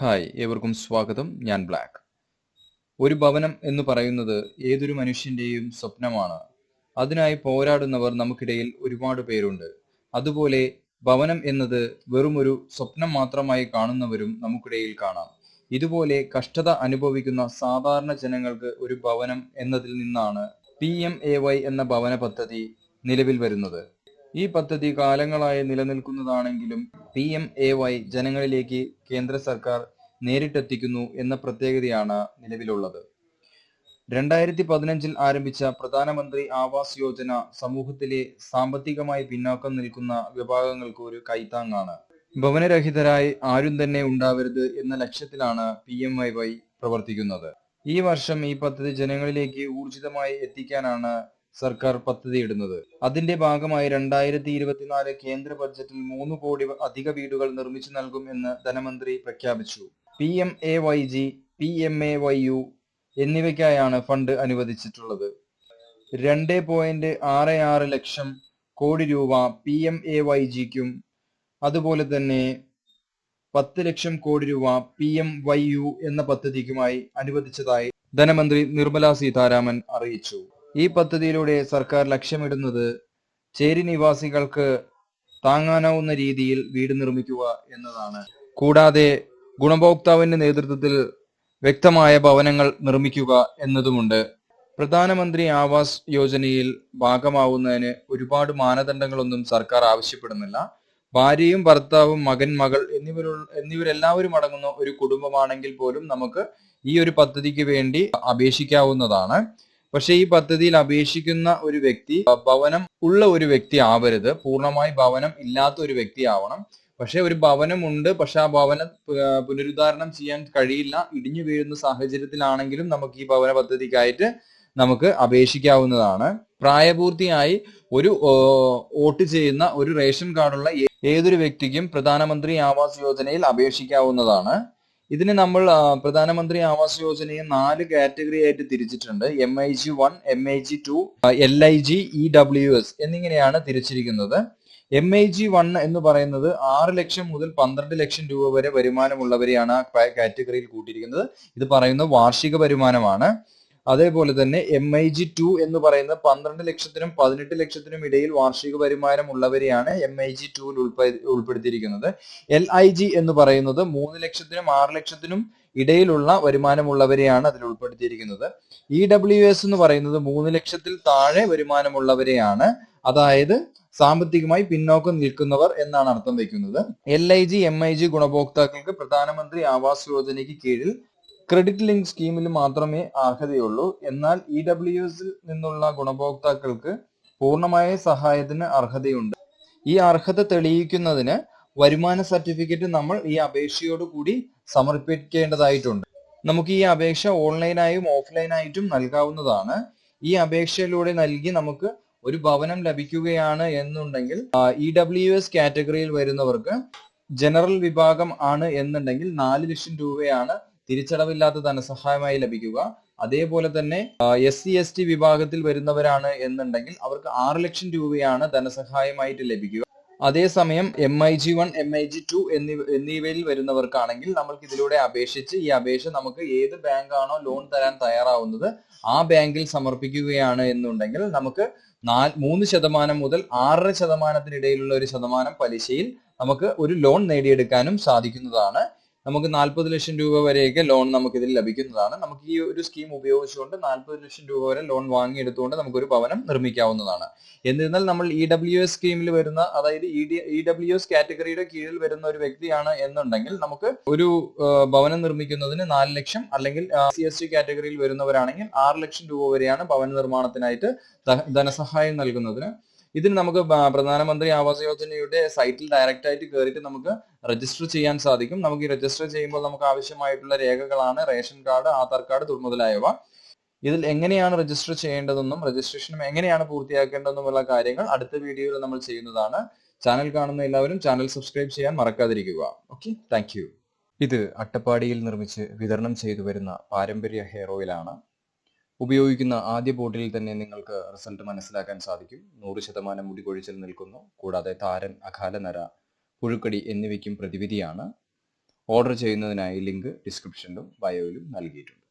Hi ഏവർക്കും സ്വാഗതം. ഞാൻ ബ്ലാക്ക്. ഒരു ഭവനം എന്ന് പറയുന്നത് ഏതൊരു മനുഷ്യന്റെയും സ്വപ്നമാണ്. അതിനായി പോരാടുന്നവർ നമുക്കിടയിൽ ഒരുപാട് പേരുണ്ട്. അതുപോലെ ഭവനം എന്നത് ഒരു സ്വപ്നം മാത്രമായി കാണുന്നവരും നമുക്കിടയിൽ കാണാം. ഇതുപോലെ കഷ്ടത അനുഭവിക്കുന്ന സാധാരണ ജനങ്ങൾക്ക് ഒരു ഭവനം എന്നതിൽ നിന്നാണ് പി എം എ വൈ എന്ന ഭവന പദ്ധതി നിലവിൽ വരുന്നത്. ഈ പദ്ധതി കാലങ്ങളായി നിലനിൽക്കുന്നതാണെങ്കിലും പി എം എ വൈ ജനങ്ങളിലേക്ക് കേന്ദ്ര സർക്കാർ നേരിട്ടെത്തിക്കുന്നു എന്ന പ്രത്യേകതയാണ് നിലവിലുള്ളത്. രണ്ടായിരത്തി പതിനഞ്ചിൽ ആരംഭിച്ച പ്രധാനമന്ത്രി ആവാസ് യോജന സമൂഹത്തിലെ സാമ്പത്തികമായി പിന്നോക്കം നിൽക്കുന്ന വിഭാഗങ്ങൾക്ക് ഒരു കൈത്താങ്ങാണ്. ഭവനരഹിതരായി ആരും തന്നെ ഉണ്ടാവരുത് എന്ന ലക്ഷ്യത്തിലാണ് പി എം വൈ വൈ പ്രവർത്തിക്കുന്നത്. ഈ വർഷം ഈ പദ്ധതി ജനങ്ങളിലേക്ക് ഊർജിതമായി എത്തിക്കാനാണ് സർക്കാർ പദ്ധതിയിടുന്നത്. അതിന്റെ ഭാഗമായി രണ്ടായിരത്തി ഇരുപത്തിനാല് കേന്ദ്ര ബഡ്ജറ്റിൽ മൂന്ന് കോടി അധിക വീടുകൾ നിർമ്മിച്ചു നൽകും എന്ന് ധനമന്ത്രി പ്രഖ്യാപിച്ചു. P M A Y G P M A Y U എന്നിവയ്ക്കായാണ് fund അനുവദിച്ചിട്ടുള്ളത്. രണ്ട് പോയിന്റ് ആറ് ആറ് ലക്ഷം കോടി രൂപ പി എം എ വൈ ജിക്കും അതുപോലെ തന്നെ പത്ത് ലക്ഷം കോടി രൂപ പി എം വൈ യു എന്ന പദ്ധതിക്കുമായി അനുവദിച്ചതായി ധനമന്ത്രി നിർമ്മല സീതാരാമൻ അറിയിച്ചു. ഈ പദ്ധതിയിലൂടെ സർക്കാർ ലക്ഷ്യമിടുന്നത് ചേരി നിവാസികൾക്ക് താങ്ങാനാവുന്ന രീതിയിൽ വീട് നിർമ്മിക്കുക എന്നതാണ്. കൂടാതെ ഗുണഭോക്താവിന്റെ നേതൃത്വത്തിൽ വ്യക്തമായ ഭവനങ്ങൾ നിർമ്മിക്കുക എന്നതുമുണ്ട്. പ്രധാനമന്ത്രി ആവാസ് യോജനയിൽ ഭാഗമാവുന്നതിന് ഒരുപാട് മാനദണ്ഡങ്ങളൊന്നും സർക്കാർ ആവശ്യപ്പെടുന്നില്ല. ഭാര്യയും ഭർത്താവും മകൻ മകൾ എന്നിവർ എന്നിവരെല്ലാവരും അടങ്ങുന്ന ഒരു കുടുംബമാണെങ്കിൽ പോലും നമുക്ക് ഈ ഒരു പദ്ധതിക്ക് വേണ്ടി അപേക്ഷിക്കാവുന്നതാണ്. പക്ഷെ ഈ പദ്ധതിയിൽ അപേക്ഷിക്കുന്ന ഒരു വ്യക്തി ഭവനം ഉള്ള ഒരു വ്യക്തി ആവരുത്. പൂർണമായി ഭവനം ഇല്ലാത്ത ഒരു വ്യക്തി ആവണം. പക്ഷെ ഒരു ഭവനമുണ്ട് പക്ഷെ ആ ഭവനം പുനരുദ്ധാരണം ചെയ്യാൻ കഴിയില്ല ഇടിഞ്ഞു വീഴുന്ന സാഹചര്യത്തിലാണെങ്കിലും നമുക്ക് ഈ ഭവന പദ്ധതിക്കായിട്ട് നമുക്ക് അപേക്ഷിക്കാവുന്നതാണ്. പ്രായപൂർത്തിയായി ഒരു വോട്ട് ചെയ്യുന്ന ഒരു റേഷൻ കാർഡുള്ള ഏതൊരു വ്യക്തിക്കും പ്രധാനമന്ത്രി ആവാസ് യോജനയിൽ അപേക്ഷിക്കാവുന്നതാണ്. ഇതിന് നമ്മൾ പ്രധാനമന്ത്രി ആവാസ് യോജനയെ നാല് കാറ്റഗറി ആയിട്ട് തിരിച്ചിട്ടുണ്ട്. M I G one M I G two L I G E W S എന്നിങ്ങനെയാണ് തിരിച്ചിരിക്കുന്നത്. എം ഐ ജി വൺ എന്ന് പറയുന്നത് ആറ് ലക്ഷം മുതൽ പന്ത്രണ്ട് ലക്ഷം രൂപ വരെ വരുമാനമുള്ളവരെയാണ് ആ കാറ്റഗറിയിൽ കൂട്ടിയിരിക്കുന്നത്. ഇത് പറയുന്ന വാർഷിക വരുമാനമാണ്. അതേപോലെ തന്നെ എം ഐ ജി ടു എന്ന് പറയുന്ന പന്ത്രണ്ട് ലക്ഷത്തിനും പതിനെട്ട് ലക്ഷത്തിനും ഇടയിൽ വാർഷിക വരുമാനം ഉള്ളവരെയാണ് എം ഐ ജി ടുവിൽ ഉൾപ്പെടുത്തിയിരിക്കുന്നത്. എൽ ഐ ജി എന്ന് പറയുന്നത് മൂന്ന് ലക്ഷത്തിനും ആറ് ലക്ഷത്തിനും ഇടയിലുള്ള വരുമാനമുള്ളവരെയാണ് അതിൽ ഉൾപ്പെടുത്തിയിരിക്കുന്നത്. ഇ ഡബ്ല്യു എസ് എന്ന് പറയുന്നത് മൂന്ന് ലക്ഷത്തിൽ താഴെ വരുമാനമുള്ളവരെയാണ്. അതായത് സാമ്പത്തികമായി പിന്നോക്കം നിൽക്കുന്നവർ എന്നാണ് അർത്ഥം വയ്ക്കുന്നത്. L I G M I G ഗുണഭോക്താക്കൾക്ക് പ്രധാനമന്ത്രി ആവാസ് യോജനയ്ക്ക് കീഴിൽ ക്രെഡിറ്റ് ലിങ്ക് സ്കീമിൽ മാത്രമേ അർഹതയുള്ളൂ. എന്നാൽ ഇ ഡബ്ല്യു എസിൽ നിന്നുള്ള ഗുണഭോക്താക്കൾക്ക് പൂർണമായ സഹായത്തിന് അർഹതയുണ്ട്. ഈ അർഹത തെളിയിക്കുന്നതിന് വരുമാന സർട്ടിഫിക്കറ്റ് നമ്മൾ ഈ അപേക്ഷയോട് കൂടി സമർപ്പിക്കേണ്ടതായിട്ടുണ്ട്. നമുക്ക് ഈ അപേക്ഷ ഓൺലൈനായും ഓഫ്ലൈനായിട്ടും നൽകാവുന്നതാണ്. ഈ അപേക്ഷയിലൂടെ നൽകി നമുക്ക് ഒരു ഭവനം ലഭിക്കുകയാണ് എന്നുണ്ടെങ്കിൽ ഇ ഡബ്ല്യു എസ് കാറ്റഗറിയിൽ വരുന്നവർക്ക് ജനറൽ വിഭാഗം ആണ് എന്നുണ്ടെങ്കിൽ നാല് ലക്ഷം രൂപയാണ് തിരിച്ചടവില്ലാത്ത ധനസഹായമായി ലഭിക്കുക. അതേപോലെ തന്നെ എസ് സി എസ് ടി വിഭാഗത്തിൽ വരുന്നവരാണ് എന്നുണ്ടെങ്കിൽ അവർക്ക് ആറ് ലക്ഷം രൂപയാണ് ധനസഹായമായിട്ട് ലഭിക്കുക. അതേസമയം M I G one M I G two എന്നിവ എന്നിവയിൽ വരുന്നവർക്കാണെങ്കിൽ നമ്മൾക്ക് ഇതിലൂടെ അപേക്ഷിച്ച് ഈ അപേക്ഷ നമുക്ക് ഏത് ബാങ്കാണോ ലോൺ തരാൻ തയ്യാറാവുന്നത് ആ ബാങ്കിൽ സമർപ്പിക്കുകയാണ് എന്നുണ്ടെങ്കിൽ നമുക്ക് നാല് മൂന്ന് ശതമാനം മുതൽ ആറര ശതമാനത്തിനിടയിലുള്ള ഒരു ശതമാനം പലിശയിൽ നമുക്ക് ഒരു ലോൺ നേടിയെടുക്കാനും സാധിക്കുന്നതാണ്. നമുക്ക് നാൽപ്പത് ലക്ഷം രൂപ വരെയൊക്കെ ലോൺ നമുക്ക് ഇതിൽ ലഭിക്കുന്നതാണ്. നമുക്ക് ഈ ഒരു സ്കീം ഉപയോഗിച്ചുകൊണ്ട് നാൽപ്പത് ലക്ഷം രൂപ വരെ ലോൺ വാങ്ങിയെടുത്തുകൊണ്ട് നമുക്കൊരു ഭവനം നിർമ്മിക്കാവുന്നതാണ്. എന്നിരുന്നാൽ നമ്മൾ ഇ ഡബ്ല്യു എസ് സ്കീമിൽ വരുന്ന അതായത് ഇ ഡബ്ല്യു എസ് കാറ്റഗറിയുടെ കീഴിൽ വരുന്ന ഒരു വ്യക്തിയാണ് എന്നുണ്ടെങ്കിൽ നമുക്ക് ഒരു ഭവനം നിർമ്മിക്കുന്നതിന് നാല് ലക്ഷം അല്ലെങ്കിൽ സി എസ് ടി കാറ്റഗറിയിൽ വരുന്നവരാണെങ്കിൽ ആറ് ലക്ഷം രൂപ വരെയാണ് ഭവന നിർമ്മാണത്തിനായിട്ട് ധനസഹായം നൽകുന്നതിന് ഇതിന് നമുക്ക് പ്രധാനമന്ത്രി ആവാസ് യോജനയുടെ സൈറ്റിൽ ഡയറക്റ്റ് ആയിട്ട് കയറിയിട്ട് നമുക്ക് രജിസ്റ്റർ ചെയ്യാൻ സാധിക്കും. നമുക്ക് ഈ രജിസ്റ്റർ ചെയ്യുമ്പോൾ നമുക്ക് ആവശ്യമായിട്ടുള്ള രേഖകളാണ് റേഷൻ കാർഡ് ആധാർ കാർഡ് മുതലായവ. ഇതിൽ എങ്ങനെയാണ് രജിസ്റ്റർ ചെയ്യേണ്ടതെന്നും രജിസ്ട്രേഷനും എങ്ങനെയാണ് പൂർത്തിയാക്കേണ്ടതെന്നുമുള്ള കാര്യങ്ങൾ അടുത്ത വീഡിയോയിൽ നമ്മൾ ചെയ്യുന്നതാണ്. ചാനൽ കാണുന്ന എല്ലാവരും ചാനൽ സബ്സ്ക്രൈബ് ചെയ്യാൻ മറക്കാതിരിക്കുക. ഓക്കെ താങ്ക് ഇത് അട്ടപ്പാടിയിൽ നിർമ്മിച്ച് വിതരണം ചെയ്തു വരുന്ന പാരമ്പര്യ ഹെയർ ഓയിലാണ്. ഉപയോഗിക്കുന്ന ആദ്യ ബോട്ടിൽ തന്നെ നിങ്ങൾക്ക് റിസൾട്ട് മനസ്സിലാക്കാൻ സാധിക്കും. നൂറ് ശതമാനം മുടി കൊഴിച്ചിൽ നിൽക്കുന്നു. കൂടാതെ താരൻ അകാല നര പുഴുക്കടി എന്നിവയ്ക്കും പ്രതിവിധിയാണ്. ഓർഡർ ചെയ്യുന്നതിനായി ലിങ്ക് ഡിസ്ക്രിപ്ഷനിലും ബയോയിലും നൽകിയിട്ടുണ്ട്.